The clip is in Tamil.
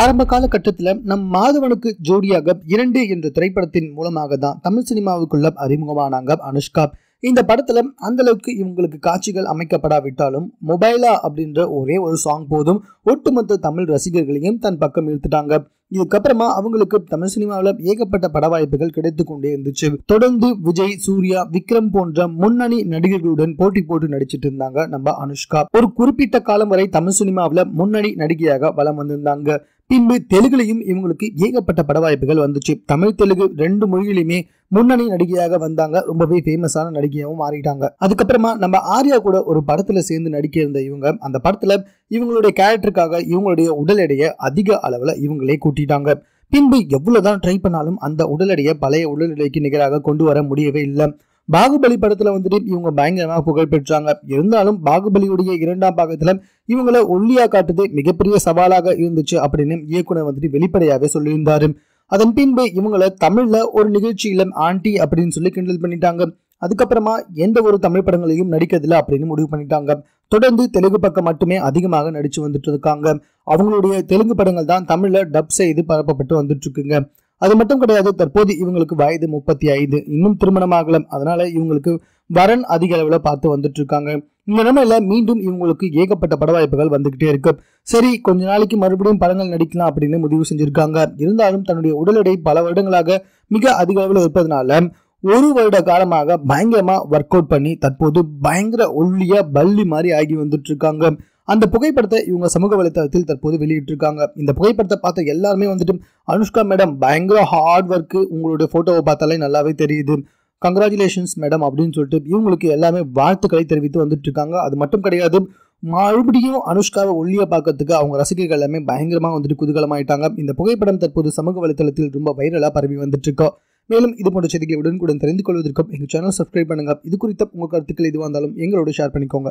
ஆரம்ப காலகட்டத்தில் நம் மாதவனுக்கு ஜோடியாக இரண்டு என்ற திரைப்படத்தின் மூலமாக தான் தமிழ் சினிமாவுக்குள்ள அறிமுகமானாங்க அனுஷ்கா. இந்த படத்துல அந்த அளவுக்கு இவங்களுக்கு காட்சிகள் அமைக்கப்படாவிட்டாலும் மொபைலா அப்படின்ற ஒரே ஒரு சாங் போதும் ஒட்டுமொத்த தமிழ் ரசிகர்களையும் தன் பக்கம் இழுத்துட்டாங்க. இதுக்கப்புறமா அவங்களுக்கு தமிழ் சினிமாவில் ஏகப்பட்ட பட வாய்ப்புகள் கிடைத்து கொண்டே இருந்துச்சு. தொடர்ந்து விஜய் சூர்யா விக்ரம் போன்ற முன்னணி நடிகர்களுடன் போட்டி போட்டு நடிச்சிட்டு இருந்தாங்க நம்ம அனுஷ்கா. ஒரு குறிப்பிட்ட காலம் வரை தமிழ் சினிமாவில் முன்னணி நடிகையாக வலம் வந்திருந்தாங்க. பின்பு தெலுங்குலையும் இவங்களுக்கு ஏகப்பட்ட பட வாய்ப்புகள் வந்துச்சு. தமிழ் தெலுங்கு ரெண்டு மொழியிலுமே முன்னணி நடிகையாக வந்தாங்க. ரொம்பவே ஃபேமஸான நடிகையாகவும் மாறிட்டாங்க. அதுக்கப்புறமா நம்ம ஆர்யா கூட ஒரு படத்துல சேர்ந்து நடிக்க இருந்த இவங்க அந்த படத்துல இவங்களுடைய கேரக்டருக்காக இவங்களுடைய உடல் எடையை அதிக அளவில் இவங்களே கூட்டிட்டாங்க. பின்பு எவ்வளோதான் ட்ரை பண்ணாலும் அந்த உடல் எடையை பழைய உடல் எடைக்கு நிகராக கொண்டு வர முடியவே இல்லை. பாகுபலி படத்துல வந்துட்டு இவங்க பயங்கரமாக புகழ் பெற்றாங்க. இருந்தாலும் பாகுபலியுடைய இரண்டாம் பாகத்துல இவங்களை ஒல்லியா காட்டுறது மிகப்பெரிய சவாலாக இருந்துச்சு அப்படின்னு இயக்குனர் வந்துட்டு வெளிப்படையாவே சொல்லியிருந்தாரு. அதன் பின்பு இவங்களை தமிழ்ல ஒரு நிகழ்ச்சியில ஆண்டி அப்படின்னு சொல்லி கிண்டல் பண்ணிட்டாங்க. அதுக்கப்புறமா எந்த ஒரு தமிழ் படங்களையும் நடிக்கிறதில்ல அப்படின்னு முடிவு பண்ணிட்டாங்க. தொடர்ந்து தெலுங்கு பக்கம் மட்டுமே அதிகமாக நடிச்சு வந்துட்டு இருக்காங்க அவங்களுடைய தெலுங்கு படங்கள் தான் தமிழில் டப் செய்து பரப்பப்பட்டு வந்துட்டு இருக்குங்க அது மட்டும் கிடையாது தற்போது இவங்களுக்கு வயது முப்பத்தி ஐந்து இன்னும் திருமணமாகல அதனால இவங்களுக்கு வரன் அதிக அளவில் பார்த்து வந்துட்டு இருக்காங்க இந்த நிலைமையில மீண்டும் இவங்களுக்கு ஏகப்பட்ட பட வாய்ப்புகள் வந்துகிட்டே இருக்கு. சரி கொஞ்ச நாளைக்கு மறுபடியும் படங்கள் நடிக்கலாம் அப்படின்னு முடிவு செஞ்சிருக்காங்க. இருந்தாலும் தன்னுடைய உடல் எடை பல வருடங்களாக மிக அதிக அளவில் இருப்பதனால ஒரு வருட காலமாக பயங்கரமா ஒர்க் அவுட் பண்ணி தற்போது பயங்கர ஒல்லியா பள்ளி மாதிரி ஆகி வந்துட்டு இருக்காங்க அந்த புகைப்படத்தை இவங்க சமூக வலைத்தளத்தில் தற்போது வெளியிட்டிருக்காங்க. இந்த புகைப்படத்தை பார்த்த எல்லாருமே வந்துட்டு அனுஷ்கா மேடம் பயங்கர ஹார்ட் ஒர்க்கு உங்களுடைய ஃபோட்டோவை பார்த்தாலே நல்லாவே தெரியுது. கங்க்ராச்சுலேஷன்ஸ் மேடம் அப்படின்னு சொல்லிட்டு இவங்களுக்கு எல்லாமே வாழ்த்துக்களை தெரிவித்து வந்துட்டு இருக்காங்க அது மட்டும் கிடையாது மறுபடியும் அனுஷ்காவை ஒல்லியை பார்க்கறதுக்கு அவங்க ரசிகர்கள் எல்லாமே பயங்கரமாக வந்துட்டு குதூகலமாயிட்டாங்க. இந்த புகைப்படம் தற்போது சமூக வலைத்தளத்தில் ரொம்ப வைரலாக பரவி வந்துட்டு இருக்கோம் மேலும் இது போன்ற செய்திகளை உடனுக்குடன் தெரிந்து கொள்வதற்கும் எங்கள் சேனல் சப்ஸ்கிரைப் பண்ணுங்க. இது குறித்த உங்கள் கருத்துக்கள் எதுவாக இருந்தாலும் எங்களோட ஷேர் பண்ணிக்கோங்க.